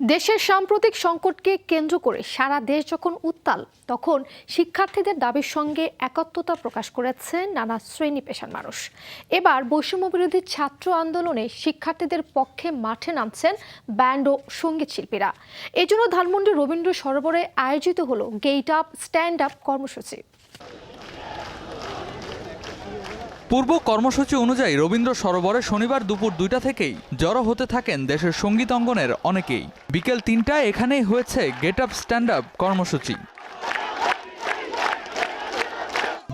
দেশের সাম্প্রতিক সংকটকে কেন্দ্র করে সারা দেশ যখন উত্তাল, তখন শিক্ষার্থীদের দাবির সঙ্গে একাত্মতা প্রকাশ করেছে নানা শ্রেণি পেশার মানুষ। এবার বৈষম্য বিরোধী ছাত্র আন্দোলনে শিক্ষার্থীদের পক্ষে মাঠে নামছেন ব্যান্ড ও সংগীত শিল্পীরা। এজন্য ধানমন্ডি রবীন্দ্র সরোবরে আয়োজিত হলো গেট আপ, স্ট্যান্ড আপ কর্মসূচি। পূর্ব কর্মসূচি অনুযায়ী রবীন্দ্র সরোবরে শনিবার দুপুর দুইটা থেকেই জড়ো হতে থাকেন দেশের সংগীত অঙ্গনের অনেকেই। বিকেল তিনটায় এখানেই হয়েছে গেট আপ স্ট্যান্ড আপ কর্মসূচি।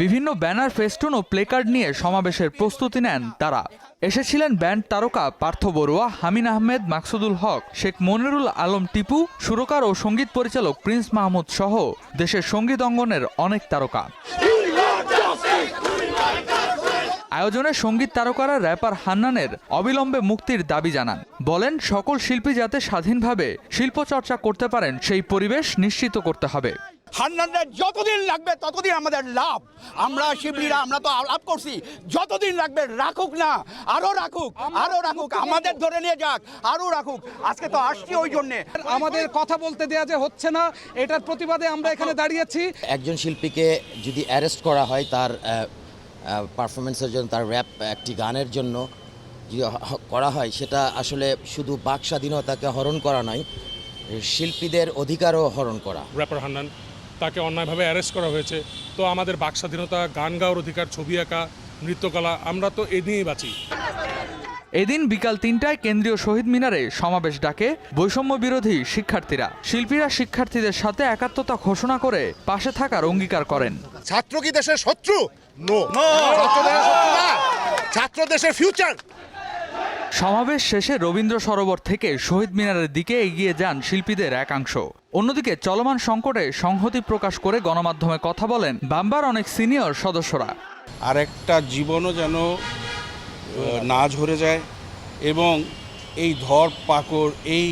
বিভিন্ন ব্যানার, ফেস্টুন ও প্লেকার্ড নিয়ে সমাবেশের প্রস্তুতি নেন তারা। এসেছিলেন ব্যান্ড তারকা পার্থ বড়ুয়া, হামিন আহমেদ, মাকসুদুল হক, শেখ মনিরুল আলম টিপু, সুরকার ও সংগীত পরিচালক প্রিন্স মাহমুদ সহ দেশের সংগীত অঙ্গনের অনেক তারকা। আয়োজনে সংগীত তারকারা র্যাপার হান্নানের অবিলম্বে মুক্তির দাবি জানান। বলেন সকল শিল্পী যাতে স্বাধীনভাবে শিল্পচর্চা করতে পারেন সেই পরিবেশ নিশ্চিত করতে হবে। হান্নানের যতদিন লাগবে ততদিন আমাদের লাভ। আমরা শিবলিরা আমরা তো লাভ করছি। যতদিন লাগবে রাখুক না আরও রাখুক আরও রাখুক আমাদের ধরে নিয়ে যাক আরও রাখুক। আজকে তো আসছি ওই জন্যে। আমাদের কথা বলতে দেয়া যে হচ্ছে না এটার প্রতিবাদে আমরা এখানে দাঁড়িয়েছি। একজন শিল্পীকে যদি অ্যারেস্ট করা হয় তার পারফরমেন্সের জন্য, তার র্যাপ একটি গানের জন্য করা হয়, সেটা আসলে শুধু বাক স্বাধীনতাকে হরণ করা নয়, শিল্পীদের অধিকারও হরণ করা। র্যাপার হান্নান, তাকে অন্যায়ভাবে অ্যারেস্ট করা হয়েছে। তো আমাদের বাক স্বাধীনতা গান গাওয়ার অধিকার, ছবি আঁকা নৃত্যকলা আমরা তো এ নিয়েই বাঁচি। এদিন বিকাল তিনটায় কেন্দ্রীয় শহীদ মিনারে সমাবেশ ডাকে বৈষম্য বিরোধী শিক্ষার্থীরা। শিল্পীরা শিক্ষার্থীদের সাথে একাত্মতা ঘোষণা করে পাশে থাকার অঙ্গীকার করেন। ছাত্র কি দেশের শত্রু? ছাত্র দেশের ফিউচার সমাবেশ শেষে রবীন্দ্র সরোবর থেকে শহীদ মিনারের দিকে এগিয়ে যান শিল্পীদের একাংশ। অন্যদিকে চলমান সংকটে সংহতি প্রকাশ করে গণমাধ্যমে কথা বলেন বাম্বার অনেক সিনিয়র সদস্যরা। আর একটা জীবনও যেন না ঝরে যায় এবং এই ধর পাকড় এই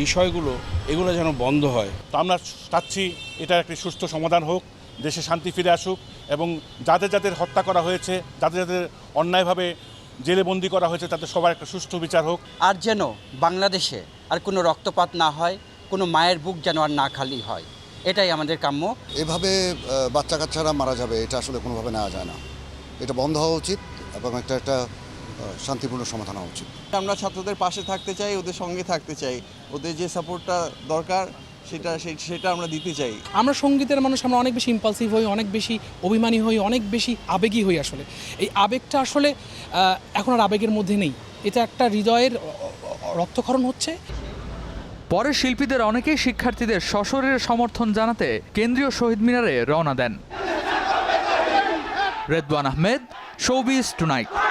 বিষয়গুলো এগুলো যেন বন্ধ হয়। তো আমরা চাচ্ছি এটার একটি সুস্থ সমাধান হোক দেশে শান্তি ফিরে আসুক এবং যাদের যাদের হত্যা করা হয়েছে যাদের যাদের অন্যায়ভাবে জেলে বন্দি করা হয়েছে তাদের সবার একটা সুষ্ঠু বিচার হোক। আর যেন বাংলাদেশে আর কোনো রক্তপাত না হয় কোনো মায়ের বুক যেন আর না খালি হয় এটাই আমাদের কাম্য। এভাবে বাচ্চা কাচ্চারা মারা যাবে এটা আসলে কোনোভাবে নেওয়া যায় না। এটা বন্ধ হওয়া উচিত। এবং একটা একটা শান্তিপূর্ণ সমাধান হওয়া উচিত। আমরা ছাত্রদের পাশে থাকতে চাই ওদের সঙ্গে থাকতে চাই। ওদের যে সাপোর্টটা দরকার সেটা সেটা আমরা দিতে চাই। আমরা সঙ্গীতের মানুষ আমরা অনেক বেশি ইম্পালসিভ হই অনেক বেশি অভিমানী হই অনেক বেশি আবেগী হই আসলে। এই আবেগটা আসলে এখন আর আবেগের মধ্যে নেই। এটা একটা হৃদয়ের রক্তক্ষরণ হচ্ছে। পরে শিল্পীদের অনেকেই শিক্ষার্থীদের সশরীরে সমর্থন জানাতে কেন্দ্রীয় শহীদ মিনারে রওনা দেন। Redwan Ahmed Showbiz Tonight.